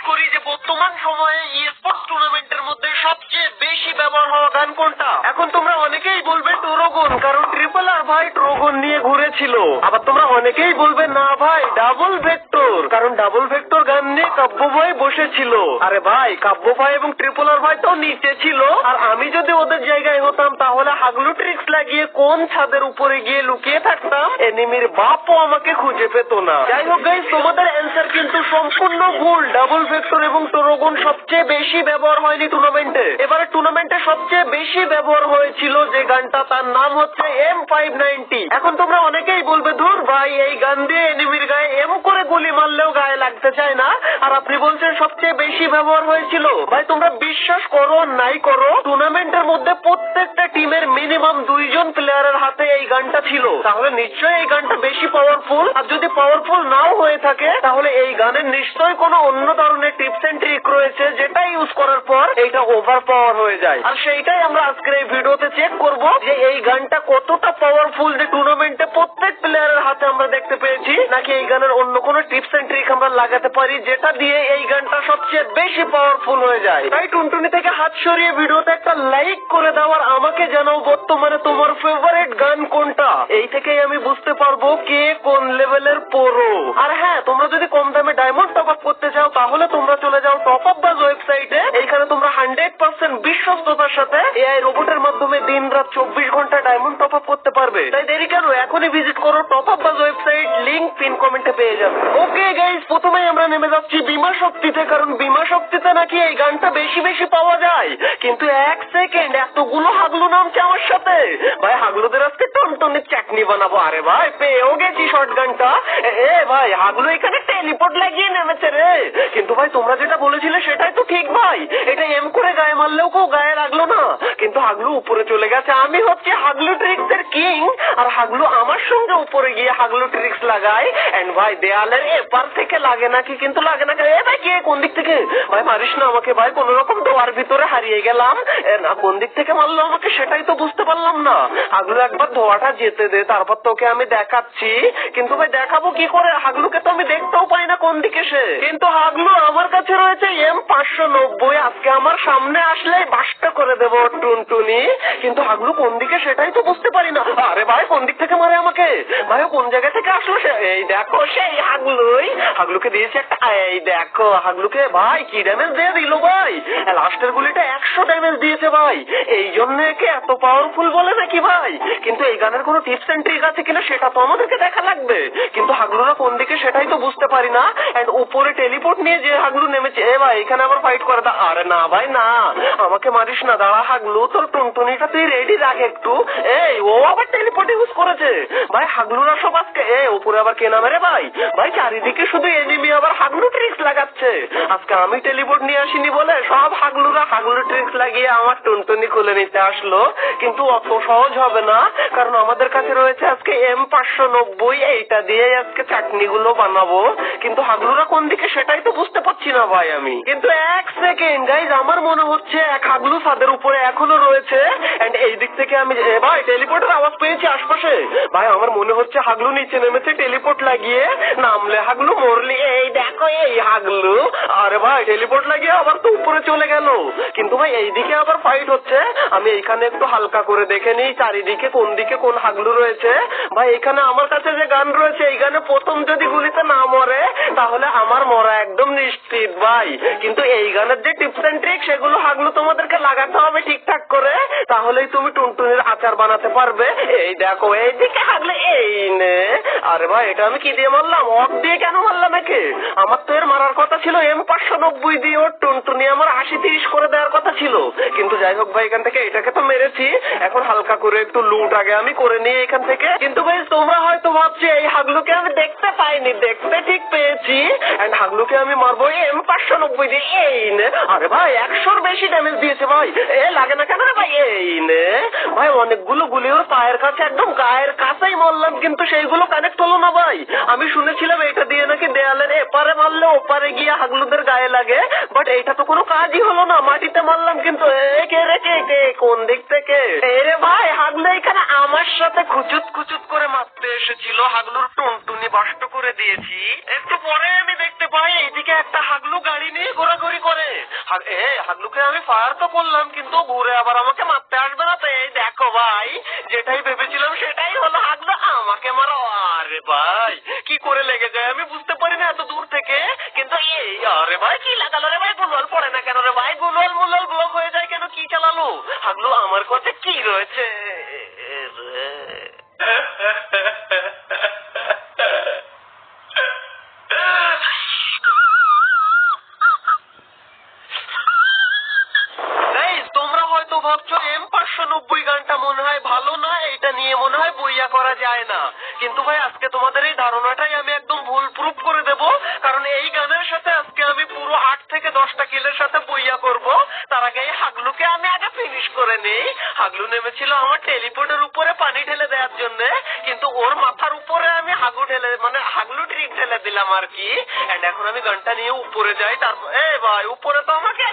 করি যে বর্তমান সময়ে স্পোর্টস টুর্নামেন্টের মধ্যে সবচেয়ে বেশি ব্যবহার হওয়া গান কোনটা? এখন তোমরা অনেকেই বলবে ট্রোগন কারণ ট্রিপল আর ভাই ট্রোগন নিয়ে ঘুরেছিল। আবার তোমরা অনেকেই বলবে, না ভাই ডাবল ভেক্টর কারণ ডাবল ভেক্টর গান নিয়ে কাব্য ভাই বসেছিল। আরে ভাই, কাব্য ভাই এবং ট্রিপল আর ভাই তো নিচে ছিল। আর আমি যদি ওদের জায়গায় হতাম, তাহলে হাগলু ট্রিক্স লাগিয়ে কোন ছাদের উপরে গিয়ে লুকিয়ে থাকতাম? এনিমির বাপও আমাকে খুঁজে পেত না। যাই হোক গাইস তোমাদের অ্যান্সার কিন্তু সম্পূর্ণ ভুল। ডাবল ভেক্টর এবং টোরোগন সবচেয়ে বেশি ব্যবহার হয়নি টুর্নামেন্টে এবারে টুর্নামেন্টে সবচেয়ে বেশি ব্যবহার হয়েছিল যে গানটা, তার নাম হচ্ছে এম ফাইভ নাইনটি এখন তোমরা অনেকেই বলবে, ধুর ভাই, এই গান দিয়ে এনিমির গায়ে এম করে গুলি মারলেও গায়ে লাগতে চায় না। আর আপনি বলছেন সবচেয়ে বেশি ব্যবহার হয়েছিল। ভাই, তোমরা বিশ্বাস করো নাই করো টুর্নামেন্টের মধ্যে প্রত্যেকটা টিমের মিনিমাম দুইজন প্লেয়ারের হাতে এই গানটা ছিল। তাহলে নিশ্চয়ই এই গানটা বেশি পাওয়ারফুল আর যদি পাওয়ারফুল নাও হয়ে থাকে, তাহলে এই গানের নিশ্চয়ই কোনো অন্য ধরনের টিপস এন্ড ট্রিক রয়েছে যেটা ইউজ করার পর এইটা ওভার পাওয়ার হয়ে যায়। আর সেইটাই আমরা আজকের এই ভিডিওতে চেক করব যে এই গানটা কতটা পাওয়ারফুল যে টুর্নামেন্টে প্রত্যেক প্লেয়ারের হাতে আমরা দেখতে পেয়েছি, নাকি এই গানের অন্য কোনো টিপস এন্ড ট্রিক আমরা লাগাতে পারি যেটা দিয়ে এই গানটা সবচেয়ে বেশি পাওয়ারফুল হয়ে যায়। তাই টুনটুনি থেকে হাত সরিয়ে ভিডিওতে একটা লাইক করে দাও আর আমাকে জানাও বর্তমানে তোমার ফেভারিট গান কোনটা। এই থেকেই আমি বুঝতে পারব কে কোন লেভেলের পোরো। আর হ্যাঁ তোমরা যদি কম দামে ডায়মন্ড টপ আপ করতে চাও, তাহলে তোমরা চলে যাও টপ আপ বাজ ওয়েবসাইটে এইখানে তোমরা হান্ড্রেড পার্সেন্ট বিশ্বস্ততার সাথে? এআই রোবটের মাধ্যমে দিন রাত চব্বিশ ঘণ্টা ডায়মন্ড টপ আপ করতে পারবে। তাই দেরি কেন? এখনই ভিজিট করো top up Baz website link pin কমেন্টে পেয়ে যাবে। ওকে গাইস প্রথমেই আমরা নেমে যাচ্ছি বিমা শক্তিতে, কারণ বিমা শক্তিতে নাকি এই গানটা বেশি বেশি পাওয়া যায়। কিন্তু এক সেকেন্ড এতগুলো হাগলু নামছে আমার সাথে। ভাই, হাগলুদের আজকে টনটনের চাটনি বানাবো। আরে ভাই, পেয়েও গেছি শর্ট গানটা। এ ভাই, হাগলু এখানে টেলিপোর্ট লাগিয়ে নেমেছে রে। কিন্তু ভাই, তোমরা যেটা বলেছিলে সেটাই তো ঠিক, ভাই। এটা এম করে গায়ে মারলেও কেউ গায়ে লাগল না। কিন্তু হাগলু উপরে চলে গেছে। আমি হচ্ছে হাগলু ট্রিক্স এর কিং আর হাগলু আমার সঙ্গে উপরে গিয়ে হাগলু ট্রিক্স লাগায়। এন্ড ভাই, দেয়ালের এপার থেকে লাগে নাকি? কিন্তু লাগে না। এ ভাই কে কোন দিক থেকে? ভাই, মারিস না আমাকে ভাই, কোন রকম দোয়ার ভিতরে হারিয়ে গেলাম। না, কোন দিক থেকে মারলো আমাকে সেটাই তো বুঝতে পারলাম না। হাগলু একবার ধোয়াটা যেতে দে, তারপর তোকে আমি দেখাচ্ছি। কিন্তু ভাই, দেখাবো কি করে? হাগলুকে তো আমি দেখতেও পাই না কোন দিকে সে। কিন্তু হাগলু আমার কাছে রয়েছে এম পাঁচশো নব্বই। আজকে আমার সামনে আসলে বাসটা করে দেব, টুনটুনি। কিন্তু হাগলু কোন দিকে সেটাই তো বুঝতে পারি না। আরে ভাই, কোন দিক থেকে মারে আমাকে? ভাই কোন জায়গা থেকে আসলো এই দেখো সেই হাগলুই। হাগলুকে দিয়েছে একটা এই দেখো হাগলুকে। ভাই, কি ড্যামেজ দিয়ে দিল ভাই? লাস্টের গুলিটা একশো ড্যামেজ দিয়েছে ভাই। এই জন্য একে এত পাওয়ারফুল বলে নাকি ভাই? কিন্তু এই গানের কোনো টিপস এন্ড ট্রিক আছে কিনা সেটা তো আমাদেরকে দেখা লাগবে। কিন্তু হাগলুরা কোন দিকে সেটাই তো বুঝতে পারি না। এন্ড উপরে টেলিপোর্ট নিয়ে যে হাগলু নেমেছে। এ ভাই, এখানে আবার ফাইট করে দা। আরে না ভাই, না। আমাকে মারিস না। দাঁড়া হাগলু তোর টুনটুনিটা তুই রেডি রাখ একটু। এই, ও আবার টেলিপোর্ট ইউজ করেছে। ভাই, হাগলুরা সব আজকে এ উপরে আবার কে নামে রে ভাই? ভাই, চারিদিকে শুধু এনিমি আবার হাগলু ট্রিক্স লাগাচ্ছে। আজকে আমি টেলিপোর্ট নিয়ে আসিনি বলে সব হাগলুরা হাগলু ট্রিক্স লাগিয়ে আমার টুনটুনি খুলে নিতে আসলো। কিন্তু অত সহজ হবে না, কারণ আমাদের কাছে রয়েছে আজকে এম পাঁচশো নব্বই, এইটা দিয়ে আজকে চাটনিগুলো বানাবো। কিন্তু হাগলুরা কোন দিকে সেটাই তো বুঝতে পারছি না ভাই আমি। কিন্তু এক সেকেন্ড গাইজ আমার মনে হচ্ছে এক হাগলু ছাদের উপরে এখনও রয়েছে। এন্ড এই দিক থেকে আমি ভাই, টেলিপোর্টের আওয়াজ পেয়েছি আশপাশে। ভাই, আমার মনে হচ্ছে হাগলু নিচে নেমেছে, টেলিপোর্ট লাগিয়ে নামলে হাগলু, মরলি। এই দেখো, এই হাগলু। আরে ভাই, টেলিপোর্ট লাগিয়ে আবার তো উপরে চলে গেল। কিন্তু ভাই এইদিকে আবার ফাইট হচ্ছে। আমি এইখানে একটু হালকা করে দেখে নিই, চারিদিকে কোন দিকে কোন হাগলু রয়েছে। ভাই এখানে আমার কাছে যে গান রয়েছে, এই গানে প্রথম যদি গুলিতে না মরে, তাহলে আমার মরা একদম নিশ্চিত, ভাই। কিন্তু এই গানের যে টিপস এন্ড ট্রিক সেগুলো হাগলু তোমাদেরকে লাগাতে হবে ঠিকঠাক করে, তাহলেই তুমি টুনটুনির আচার বানাতে পারবে। এই দেখো এইদিকে হাগলে, এই নে। আরে ভাই, এটা আমি কি দিয়ে মারলাম? অফ দিয়ে কেন মারলাম একে? আমার তো এর মারার কথা ছিল, এম পাঁচশো নব্বই দিয়ে ওর টুনটুনি আমার আশি তিরিশ করে দেওয়ার কথা ছিল। কিন্তু যাই হোক ভাই, এখান থেকে এটাকে তো মেরেছি। এখন হালকা করে একটু লুট আগে আমি করে নিয়ে এখান থেকে। কিন্তু ভাই তোমরা হয়তো ভাবছি, এই হাগলুকে আমি দেখতে পাইনি, দেখতে ঠিক পেয়েছি। হাগলুকে আমি মারবো এম পাঁচশো নব্বই দিয়ে, এই নে। আরে ভাই, একশোর বেশি ড্যামেজ দিয়েছে ভাই। এ, লাগে না কেন ভাই? এই নে, ভাই, অনেকগুলো গুলি পায়ের কাছে, একদম গায়ের কাছেই মারলাম কিন্তু সেইগুলো কানেক্ট হলো না ভাই। আমি শুনেছিলাম এটা দিয়ে নাকি দেয়ালের এপারে মারলে ওপারে গিয়ে হাগলুদের গায়ে লাগে বাট এইটা তো কোনো কাজই হলো না, মাটিতে মারলাম, কিন্তু এ, কে রে, কে কে, কোন দিক থেকে? এরে ভাই, হাগলু এখানে আমার সাথে খুচুত খুচুত করে মারতে এসেছিল, হাগলুর টুনটুনি বাষ্ট করে দিয়েছি। একটু পরে আমি দেখতে পাই, এইদিকে একটা হাগলু গাড়ি নিয়ে ঘোরাঘুরি করে। এ, হাগলুকে আমি ফায়ার তো করলাম কিন্তু ঘুরে আবার আমাকে মারতে আসবে না তো? এই দেখো ভাই, যেটাই ভেবেছিলাম সেটাই হলো হাগলু। আমাকে মারো। আরে ভাই, কি করে লেগে যায়? আমি বুঝতে পারি না এত দূর থেকে। কিন্তু এই, আরে ভাই, কি লাগালো রে ভাই? গুলল পড়ে না কেন রে ভাই? গুলল মুলল ব্লক হয়ে যায় কেন? কি চালালো? হাগলু, আমার কাছে কি রয়েছে? যায় না। কিন্তু ভাই, আজকে তোমাদের এই ধারণাটাই আমি একদম ভুল প্রুফ করে দেব। কারণ এই গানের সাথে আজকে আমি পুরো আট থেকে দশটা কিলের সাথে বইয়া করব। তার আগে এই হাগলুকে আমি আগে ফিনিশ করে নেই। হাগলু নেমেছিল আমার টেলিপোর্টের উপরে পানি ঢেলে দেওয়ার জন্য। কিন্তু ওর মাথার উপরে আমি হাগু ঢেলে মানে হাগলু ট্রিক ঢেলে দিলাম আর কি। এখন আমি গানটা নিয়ে উপরে যাই। তারপর এ ভাই, উপরে তো আমাকে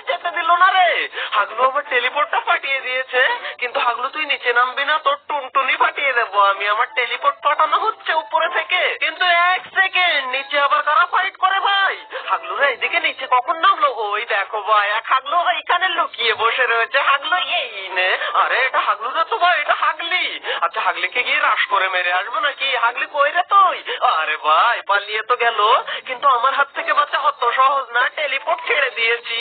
না রে। হাগলু আমার টেলিপোর্টটা ফাটিয়ে দিয়েছে। কিন্তু হাগলু, তুই নিচে নামবি না, তোর টুনটুনি ফাটিয়ে দেবো আমি। আমার টেলিপোর্ট পাঠানো হচ্ছে উপরে থেকে। কিন্তু এক সেকেন্ড, নিচে আবার কারা ফাইট করে ভাই? হাগলু রে এইদিকে নিচে কখন নামলো ওই দেখো ভাই, এক হাগলু এখানে লুকিয়ে বসে রয়েছে। হাগলু, এই নে। আরে, এটা হাগলু না তো ভাই, এটা হাগলি। আচ্ছা হাগলিকে গিয়ে রাস করে মেরে আসব নাকি? হাগলি কই রে তুই? আরে ভাই, পালিয়ে তো গেল। কিন্তু আমার হাত থেকে বাচ্চা অত সহজ না টেলিপোর্ট ছেড়ে দিয়েছি।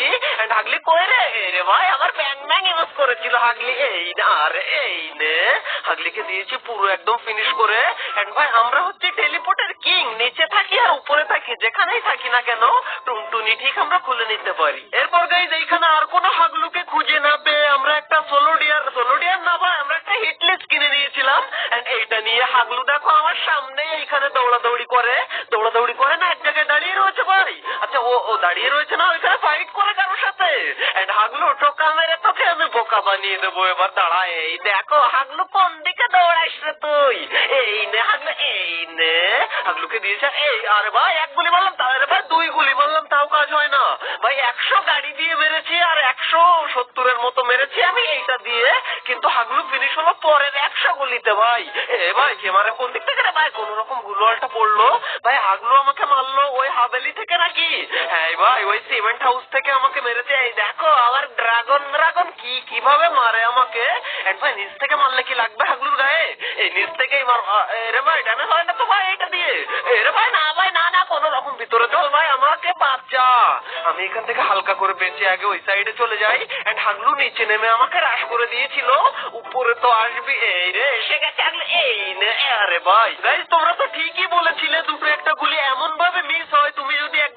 হাগলি কই রে রে ভাই, আমার ব্যাং ব্যাং ইউজ করেছিল হাগলি। এই না আরে এই নে। হাগলিকে দিয়েছি পুরো একদম ফিনিশ করে। এন্ড ভাই, আমরা হচ্ছে টেলিপোর্টের কিং নিচে থাকি আর উপরে থাকি, যেখানেই থাকি না কেন, টুনটুনি ঠিক আমরা খুলে নিতে পারি। এরপর গাইজ এইখানে আর কোনো হাগলুকে খুঁজে না পেয়ে আমরা একটা সোলো ডিয়ার সোলো ডিয়ার না ভাই, আমরা একটা হিটলেস কিনে নিয়েছিলাম। এন্ড এইটা নিয়ে হাগলু দেখো আমার সামনে এইখানে দৌড়াদৌড়ি করে, দৌড়াদৌড়ি করে না এক জায়গায় দাঁড়িয়ে ভাই আচ্ছা ও ও দাঁড়িয়ে রয়েছে না ওইখানে ফাইট করে কারোর সাথে? এন্ড হাগলু টোকা মেরে তোকে আমি বোকা বানিয়ে দেবো। এবার দাঁড়া, এই দেখো, হাগলু কোন দিকে দৌড়াইস রে তুই? এই নে, হাগলু, এই নে। হাগলুকে দিয়েছে, এই, আরে ভাই, এক গুলি মারলাম আরে ভাই, দুই গুলি মারলাম তাও কাজ হয় না। ভাই, একশো গাড়ি দিয়ে মেরেছি আর একশো সত্তরের মতো মেরেছি আমি এইটা দিয়ে। কিন্তু হাগলু ফিনিশ হলো পরের একশো গুলিতে ভাই। এ ভাই কে মারে কোন দিক থেকে ভাই? কোন রকম গুলোয়ালটা পড়ল? ভাই হাগলু আমাকে মারলো ওই হাভেলি থেকে নাকি? হ্যাঁ ভাই ওই সিমেন্ট হাউস থেকে আমাকে মেরেছে। এই দেখো আবার ড্রাগন ড্রাগন কি কীভাবে মারে আমাকে? ভাই নিচ থেকে মারলে কি লাগবে হাগলুর গায়ে? এই নিচ থেকেই মার। আ, এ রে ভাই ডানে হয় না তো ভাই এটা দিয়ে? এ রে ভাই না ভাই না রকম ভিতরে চল ভাই, আমাকে বাচ্চা আমি এখান থেকে হালকা করে বেঁচে আগে ওই সাইডে চলে যাই। এন্ড হাগলু নিচে নেমে আমাকে রাশ করে দিয়েছিল। উপরে তো আসবি, এই রে, এসে গেছে হাগলু এই নে, আরে ভাই। গাইস তোমরা তো ঠিকই বলেছিলে, দুটো একটা গুলি এমন ভাবে মিস হয়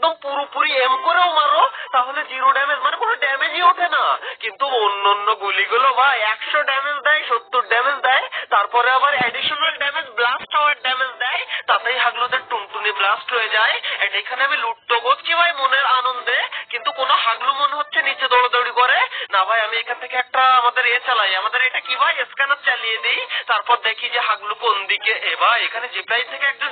একদম পুরোপুরি এম করেও মারো, তাহলে জিরো ড্যামেজ মানে কোনো ড্যামেজই ওঠে না। কিন্তু অন্য অন্য গুলিগুলো ভাই একশো ড্যামেজ দেয়, সত্তর ড্যামেজ দেয়, তারপরে আবার অ্যাডিশনাল ড্যামেজ ব্লাস্ট হওয়ার ড্যামেজ দেয়, তাতেই হাগলুদের টুনটুনি ব্লাস্ট হয়ে যায়। এন্ড এখানে আমি লুটতো করছি ভাই মনের আনন্দে, কিন্তু কোনো হাগলু মনে হচ্ছে নিচে দৌড়াদৌড়ি করে। না ভাই, আমি এখান থেকে একটা আমাদের এ চালাই। আমাদের এটা কি ভাই? স্ক্যানার চালিয়ে দিই। তারপর দেখি যে হাগলু কোন দিকে। এ ভাই, এখানে জিপলাইন থেকে একজন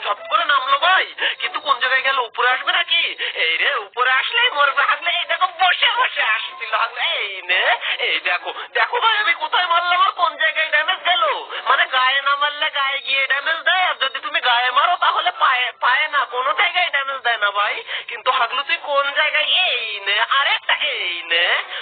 ভাই, কিন্তু কোন জায়গায় গেলে উপরে আসবে নাকি? এই রে, উপরে আসলেই মরবে হাগলে এই দেখো, বসে বসে আসছিল এই নে, এই দেখো। দেখো ভাই, আমি কোথায় মারলাম আর কোন জায়গায় ড্যামেজ গেল? মানে গায়ে না মারলে গায়ে গিয়ে ড্যামেজ দেয়, আর যদি তুমি গায়ে মারো তাহলে পায়ে পায়ে না, কোনো জায়গায় ড্যামেজ দেয় না ভাই। কিন্তু হাগলু তুই কোন জায়গায়? এই নে, আরেকটা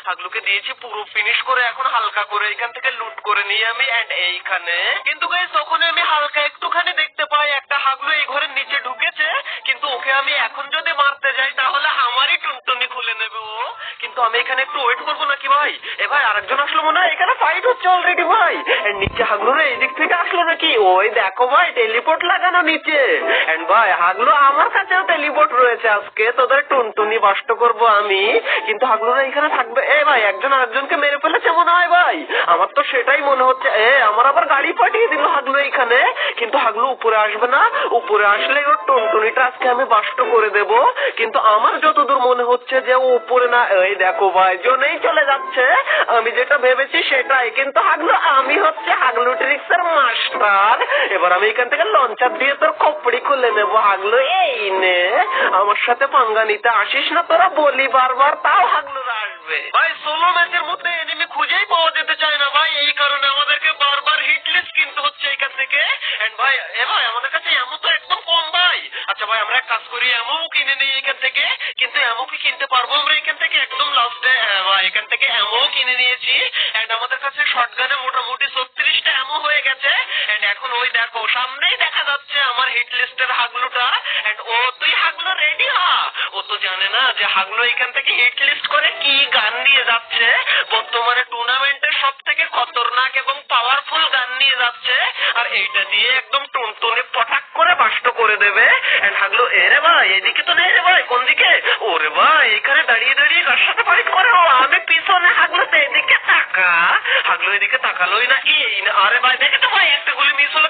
হাগলুকে দিয়েছি পুরো ফিনিশ করে এখন হালকা করে এখান থেকে লুট করে নিয়ে আমি এন্ড এইখানে। কিন্তু গাইস তখন আমি হালকা একটুখানি দেখতে পাই, একটা হাগলু এই ঘরের নিচে ঢুকেছে, কিন্তু ওকে আমি এখন যদি মারতে যাই, তাহলে আমারই টুনটুনি খুলে নেবে ও কিন্তু আমি এখানে একটু ওয়েট করব নাকি ভাই? এ ভাই, আরেকজন আসলো মনে হয়, এখানে ফাইট হচ্ছে অলরেডি ভাই। নিচে হাগলু রে এই দিক থেকে আসলো নাকি? ওই দেখো ভাই টেলিপোর্ট লাগানো নিচে। এন্ড ভাই, হাগলু আমার কাছেও টেলিপোর্ট রয়েছে আজকে। তোদের টুনটুনি বাষ্ট করব আমি। কিন্তু হাগলুরা এখানে থাকবে। এ ভাই, একজন আরেকজনকে মেরে ফেলেছে মনে হয় ভাই। আমার তো সেটাই মনে হচ্ছে। এ, আমার আবার গাড়ি পাঠিয়ে দিল হাগলু এখানে। কিন্তু হাগলু উপরে আসবে না। উপরে আসলে ওর টুনটুনিটা আজকে আমি বাষ্ট করে দেব। কিন্তু আমার যতদূর মনে হচ্ছে যে ও উপরে না, এই দেখো ভাই জনেই চলে যাচ্ছে। আমি যেটা ভেবেছি সেটাই, কিন্তু হাগলু, আমি হচ্ছে হাগলু ট্রিক্স এর মাস্টার। এবার আমি এখান থেকে লঞ্চার দিয়ে তোর কপড়ি খুলে নেব, হাগলু, এই নে। আমার সাথে পাঙ্গা নিতে আসিস না, তোরা বলি বারবার, তাও হাগলুরা আসবে। ভাই ষোলো ম্যাচের মধ্যে এনিমি খুঁজেই পাওয়া যেতে চায় না, ভাই। এই কারণে আমাদেরকে বারবার হিট কিনতে হচ্ছে এখান থেকে। এন্ড ভাই, এ ভাই, আমাদের কাছে এমন তো একদম কম, ভাই। আচ্ছা ভাই, আমরা এক কাজ করি এমন কিনে নিই এখান থেকে। কিন্তু এমন কি কিনতে পারব আমরা এখান থেকে? একদম লাস্টে ভাই, এখান থেকে এমন কিনে নিয়েছি। এন্ড আমাদের কাছে শর্টগানে মোটামুটি ছত্রিশটা এমন হয়ে গেছে। এন্ড এখন ওই দেখো, সামনেই দেখা যাচ্ছে আমার হিট লিস্টের হাগলুটা। এন্ড ও, তুই হাগলু রেডি হ। ও তো জানে না যে হাগলু এখান থেকে হিট লিস্ট করে কি গান নিয়ে যাচ্ছে। বর্তমানে টুর্নামেন্টের সব থেকে খতরনাক এবং পাওয়ারফুল গান নিয়ে যাচ্ছে। আর এইটা দিয়ে একদম টুনটুনি পটাক করে বাষ্ট করে দেবে। এন্ড হাগলু, এ রে ভাই, এদিকে তো নেই রে ভাই, কোন দিকে? ওরে ভাই, এখানে দাঁড়িয়ে দাঁড়িয়ে কার সাথে ফাইট করে? ও আমি পিছনে হাগলু তো এদিকে তাকা। হাগলু এদিকে তাকালোই না, এই না, আরে ভাই, দেখে তো ভাই একটা গুলি মিস হলো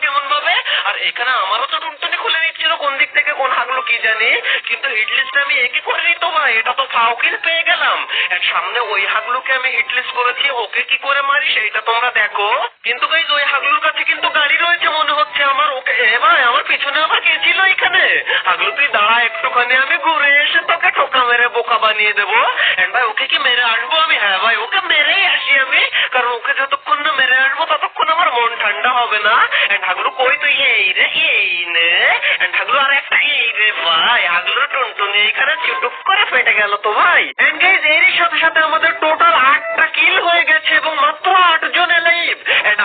আর এখানে আমারও তো টুনটুনি খুলে নিচ্ছিল, কোন দিক থেকে কোন হাগলু কি জানি। কিন্তু হিট লিস্ট আমি একে করে নিত ভাই, এটা তো ফাউকিল পেয়ে গেলাম। সামনে ওই হাগলুকে আমি হিট লিস্ট করেছি, ওকে কি করে মারি সেইটা তোমরা দেখো। কিন্তু গাইজ ওই হাগলুর কাছে কিন্তু গাড়ি রয়েছে মনে হচ্ছে আমার, ওকে এ ভাই, আমার পিছনে আবার কে ছিল এখানে? হাগলু, তুই দাঁড়া একটুখানি, আমি ঘুরে এসে তোকে ঠোকা মেরে বোকা বানিয়ে দেবো। ভাই, ওকে কি মেরে আসব আমি? হ্যাঁ ভাই, ওকে মেরেই আসি আমি, কারণ ওকে যতক্ষণ না মেরে আসব আমার মন ঠান্ডা হবে না? হাগলু কই তুই? এই রে, এই নে। হাগলু আর একটা এই রে ভাই হাগলু টুনটুনি এখানে চুটুক করে ফেটে গেল তো ভাই। এরই সাথে সাথে আমাদের টোটাল আটটা কিল হয়ে গেছে এবং মাত্র আট জন এলাইভ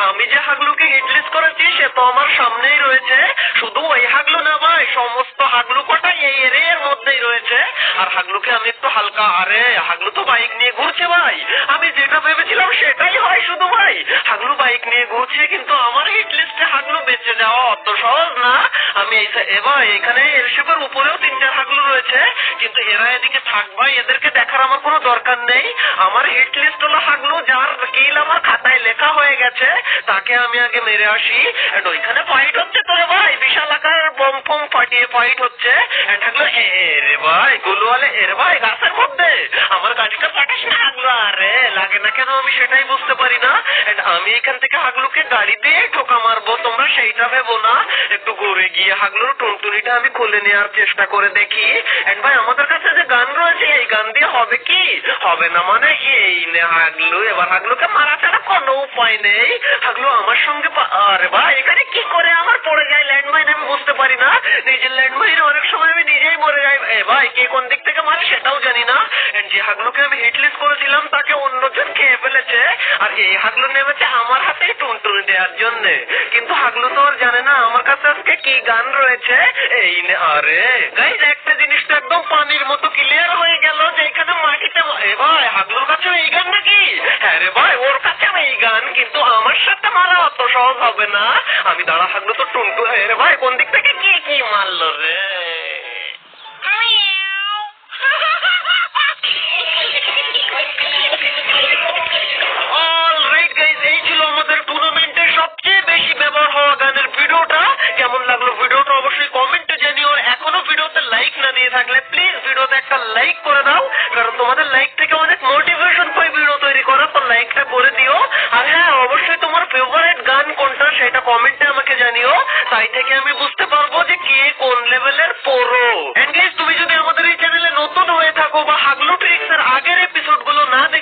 আমি যে হাগলুকে হিটলিস করেছি, সে তো আমার সামনেই রয়েছে। শুধু ওই হাগলু না ভাই, সমস্ত হাগলু কটা এই এরিয়ার মধ্যেই রয়েছে। আর হাগলুকে আমি একটু হালকা, আরে হাগলু তো বাইক নিয়ে ঘুরছে ভাই। আমি যেটা ভেবেছিলাম সেটাই হয় শুধু ভাই। হাগলু বাইক নিয়ে ঘুরছে, কিন্তু আমার হিট লিস্টে হাগলু বেঁচে যাওয়া অত সহজ না। আমি এই সা- এ ভাই, এখানে এরশেপের উপরেও তিন চার হাগলু রয়েছে। কিন্তু এরা এদিকে থাক ভাই এদেরকে দেখার আমার কোনো দরকার নেই। আমার হিট লিস্ট হলো হাগলু, যার কিল আমার খাতায় লেখা হয়ে গেছে। তাকে আমি আগে মেরে আসি। এন্ড ওইখানে ফাইট হচ্ছে তোরে ভাই, বিশাল আকারের বম ফম ফাটিয়ে ফাইট হচ্ছে। এন্ড হাগলু, এ রে ভাই, গুলওয়ালে, এ, রে ভাই, গাছের মধ্যে। আমার গাড়িটা পাঠাস না, হাগলু, আরে, লাগে না কেন আমি সেটাই বুঝতে পারি না। এন্ড আমি এখান থেকে হাগলুকে গাড়ি দিয়ে ঠোকা মারবো, তোমরা সেইটা ভেবো না। একটু ঘুরে গিয়ে হাগলুর টুনটুনিটা আমি খুলে নেওয়ার চেষ্টা করে দেখি। এন্ড ভাই আমাদের কাছে যে গান রয়েছে, এই গান দিয়ে হবে কি? হবে না মানে এই নে হাগলু, এবার হাগলুকে মারা ছাড়া কোনো উপায় নেই। হাগলু আমার সঙ্গে আরে ভাই এখানে কি করে আমার পড়ে যায় ল্যান্ডমাইন? আমি বুঝতে পারি না। নিজের ল্যান্ডমাইন অনেক সময় আমি নিজেই মরে যাই। এ ভাই, কে কোন দিক থেকে মারে সেটাও জানি না। যে হাগলুকে আমি হিটলিস করেছিলাম, তাকে অন্যজন খেয়ে ফেলেছে। আর এই হাগলু নেমেছে আমার হাতেই টুনটুনি দেওয়ার জন্য। কিন্তু হাগলু তো আর জানে না আমার কাছে আজকে কি গান রয়েছে। এই আরে। গাইজ, একটা জিনিস তো একদম পানির মতো ক্লিয়ার হয়ে গেল যে এখানে মাটিতে এ ভাই, হাগলুর কাছে এই গান নাকি? হ্যাঁ রে ভাই, ওর কাছে এই গান, কিন্তু আমার সাথে মারা অত সহজ হবে না। আমি দাঁড়া হাগলু তো টুনটু হ্যাঁ রে ভাই, কোন দিক থেকে কি কি মারলো রে?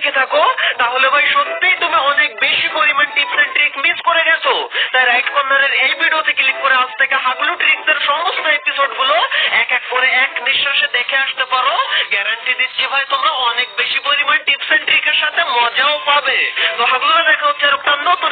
দেখে থাকো, তাহলে ভাই সত্যিই তুমি অনেক বেশি পরিমাণ টিপস এন্ড ট্রিক মিস করে গেছো। তাই রাইট কর্নারের এই ভিডিওতে ক্লিক করে আজ থেকে হাগলু ট্রিক্স এর সমস্ত এপিসোডগুলো এক এক করে এক নিঃশ্বাসে দেখে আসতে পারো। গ্যারান্টি দিচ্ছি ভাই, তোমরা অনেক বেশি পরিমাণ টিপস এন্ড ট্রিকের সাথে মজাও পাবে। তো হাগলুরা দেখা হচ্ছে এরকম নতুন